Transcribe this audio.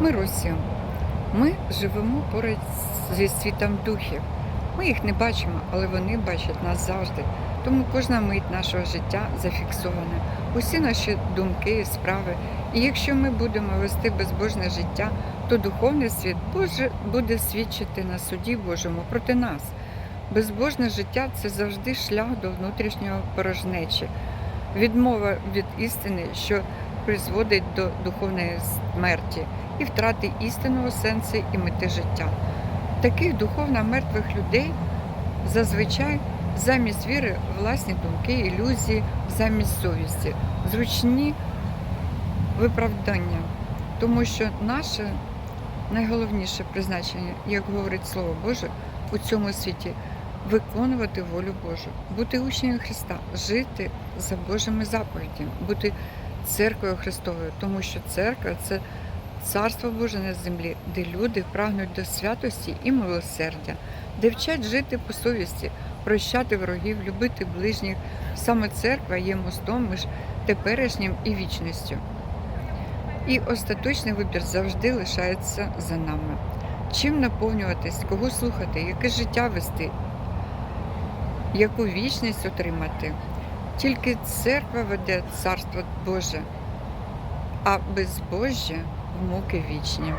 Ми Росія. Ми живемо поряд зі світом духів. Ми їх не бачимо, але вони бачать нас завжди. Тому кожна мить нашого життя зафіксована. Усі наші думки, справи. І якщо ми будемо вести безбожне життя, то духовний світ Боже буде свідчити на суді Божому проти нас. Безбожне життя це завжди шлях до внутрішнього порожнечі, відмова від істини, що призводить до духовної смерті і втрати істинного сенсу і мети життя. Таких духовно мертвих людей зазвичай замість віри власні думки, ілюзії, замість совісті, зручні виправдання, тому що наше найголовніше призначення, як говорить Слово Боже, у цьому світі виконувати волю Божу, бути учнем Христа, жити за Божими заповідями, бути церквою Христовою, тому що церква це царство Боже на землі, де люди прагнуть до святості і милосердя, де вчать жити по совісті, прощати ворогів, любити ближніх. Саме церква є мостом між теперішнім і вічністю. І остаточний вибір завжди лишається за нами. Чим наповнюватись, кого слухати, яке життя вести, яку вічність отримати. Тільки церква веде царство Боже, а безбожжя в муки вічні.